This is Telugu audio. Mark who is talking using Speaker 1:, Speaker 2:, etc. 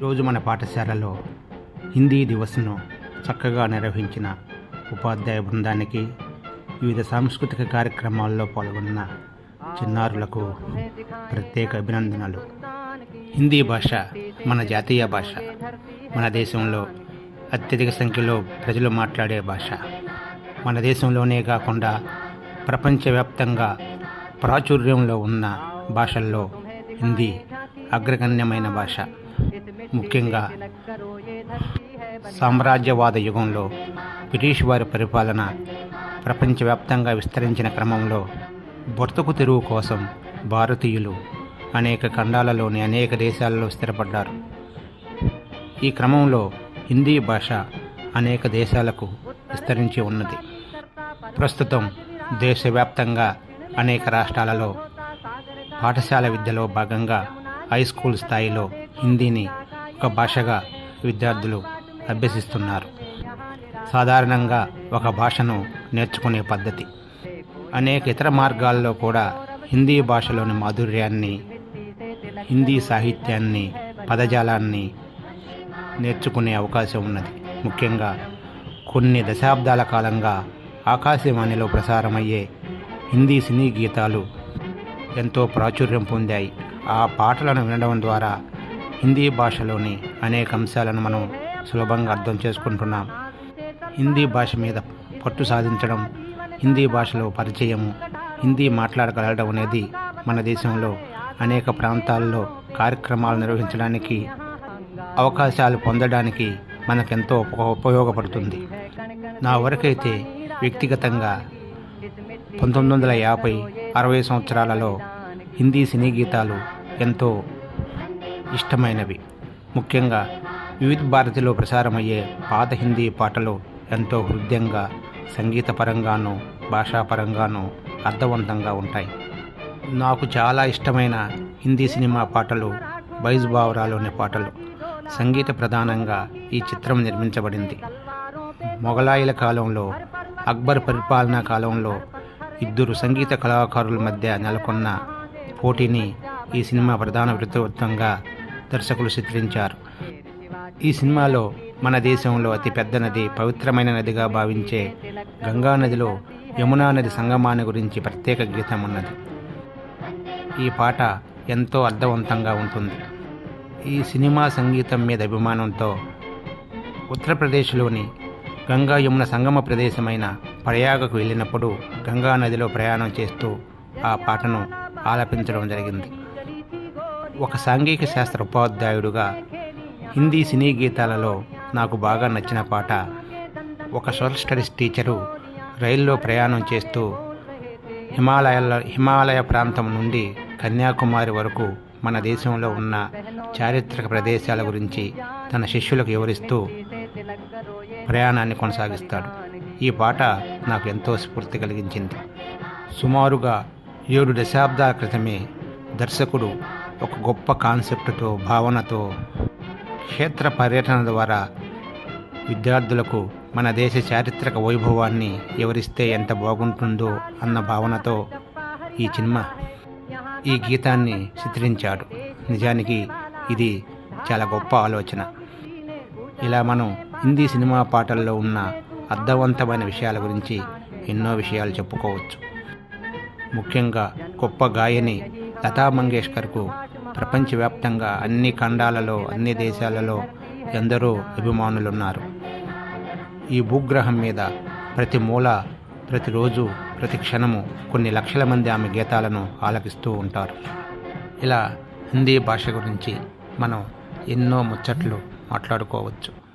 Speaker 1: రోజు మన పాఠశాలలో హిందీ దివస్ను చక్కగా నిర్వహించిన ఉపాధ్యాయ బృందానికి వివిధ సాంస్కృతిక కార్యక్రమాల్లో పాల్గొన్న చిన్నారులకు ప్రత్యేక అభినందనలు. హిందీ భాష మన జాతీయ భాష. మన దేశంలో అత్యధిక సంఖ్యలో ప్రజలు మాట్లాడే భాష. మన దేశంలోనే కాకుండా ప్రపంచవ్యాప్తంగా ప్రాచుర్యంలో ఉన్న భాషల్లో హిందీ అగ్రగణ్యమైన భాష. ముఖ్యంగా సామ్రాజ్యవాద యుగంలో బ్రిటిష్ వారి పరిపాలన ప్రపంచవ్యాప్తంగా విస్తరించిన క్రమంలో బ్రతుకు తెరువు కోసం భారతీయులు అనేక ఖండాలలోని అనేక దేశాలలో స్థిరపడ్డారు. ఈ క్రమంలో హిందీ భాష అనేక దేశాలకు విస్తరించి ఉన్నది. ప్రస్తుతం దేశవ్యాప్తంగా అనేక రాష్ట్రాలలో పాఠశాల విద్యలో భాగంగా హై స్కూల్ స్థాయిలో హిందీని ఒక భాషగా విద్యార్థులు అభ్యసిస్తున్నారు. సాధారణంగా ఒక భాషను నేర్చుకునే పద్ధతి. అనేక ఇతర మార్గాల్లో కూడా హిందీ భాషలోని మాధుర్యాన్ని హిందీ సాహిత్యాన్ని పదజాలాన్ని నేర్చుకునే అవకాశం ఉన్నది. ముఖ్యంగా కొన్ని దశాబ్దాల కాలంగా ఆకాశవాణిలో ప్రసారమయ్యే హిందీ సినీ గీతాలు ఎంతో ప్రాచుర్యం పొందాయి. ఆ పాటలను వినడం ద్వారా హిందీ భాషలోని అనేక అంశాలను మనం సులభంగా అర్థం చేసుకుంటున్నాం. హిందీ భాష మీద పట్టు సాధించడం హిందీ భాషలో పరిచయము హిందీ మాట్లాడగలగడం అనేది మన దేశంలో అనేక ప్రాంతాల్లో కార్యక్రమాలు నిర్వహించడానికి అవకాశాలు పొందడానికి మనకెంతో ఉప- ఉపయోగపడుతుంది. నా వరకైతే వ్యక్తిగతంగా పంతొమ్మిది వందల యాభై అరవై సంవత్సరాలలో హిందీ సినీ గీతాలు ఎంతో ఇష్టమైనవి. ముఖ్యంగా వివిధ భారతిలో ప్రసారమయ్యే పాత హిందీ పాటలు ఎంతో హృదయంగా సంగీతపరంగానూ భాషాపరంగానూ అర్థవంతంగా ఉంటాయి. నాకు చాలా ఇష్టమైన హిందీ సినిమా పాటలు బైజ్ బావరాలోని పాటలు. సంగీత ప్రధానంగా ఈ చిత్రం నిర్మించబడింది. మొఘలాయుల కాలంలో అక్బర్ పరిపాలనా కాలంలో ఇద్దరు సంగీత కళాకారుల మధ్య నెలకొన్న పోటీని ఈ సినిమా ప్రధాన వృత్తవృత్తంగా దర్శకులు చిత్రించారు. ఈ సినిమాలో మన దేశంలో అతి పెద్ద నది పవిత్రమైన నదిగా భావించే గంగా నదిలో యమునా నది సంగమాన్ని గురించి ప్రత్యేక గీతం ఉన్నది. ఈ పాట ఎంతో అర్థవంతంగా ఉంటుంది. ఈ సినిమా సంగీతం మీద అభిమానంతో ఉత్తరప్రదేశ్లోని గంగా యమున సంగమ ప్రదేశమైన ప్రయాగకు వెళ్ళినప్పుడు గంగా నదిలో ప్రయాణం చేస్తూ ఆ పాటను ఆలపించడం జరిగింది. ఒక సాంఘిక శాస్త్ర ఉపాధ్యాయుడుగా హిందీ సినీ గీతాలలో నాకు బాగా నచ్చిన పాట ఒక సోషల్ స్టడీస్ టీచరు రైల్లో ప్రయాణం చేస్తూ హిమాలయాల హిమాలయ ప్రాంతం నుండి కన్యాకుమారి వరకు మన దేశంలో ఉన్న చారిత్రక ప్రదేశాల గురించి తన శిష్యులకు వివరిస్తూ ప్రయాణాన్ని కొనసాగిస్తాడు. ఈ పాట నాకు ఎంతో స్ఫూర్తి కలిగించింది. సుమారుగా ఏడు దశాబ్దాల క్రితమే దర్శకుడు ఒక గొప్ప కాన్సెప్ట్తో భావనతో క్షేత్ర పర్యటన ద్వారా విద్యార్థులకు మన దేశ చారిత్రక వైభవాన్ని వివరిస్తే ఎంత బాగుంటుందో అన్న భావనతో ఈ సినిమా ఈ గీతాన్ని చిత్రించాడు. నిజానికి ఇది చాలా గొప్ప ఆలోచన. ఇలా మనం హిందీ సినిమా పాటల్లో ఉన్న అర్థవంతమైన విషయాల గురించి ఎన్నో విషయాలు చెప్పుకోవచ్చు. ముఖ్యంగా గొప్ప గాయని లతా మంగేష్కర్కు ప్రపంచవ్యాప్తంగా అన్ని ఖండాలలో అన్ని దేశాలలో ఎందరో అభిమానులున్నారు. ఈ భూగ్రహం మీద ప్రతి మూల ప్రతిరోజు ప్రతి క్షణము కొన్ని లక్షల మంది ఆమె గీతాలను ఆలకిస్తూ ఉంటారు. ఇలా హిందీ భాష గురించి మనం ఎన్నో ముచ్చట్లు మాట్లాడుకోవచ్చు.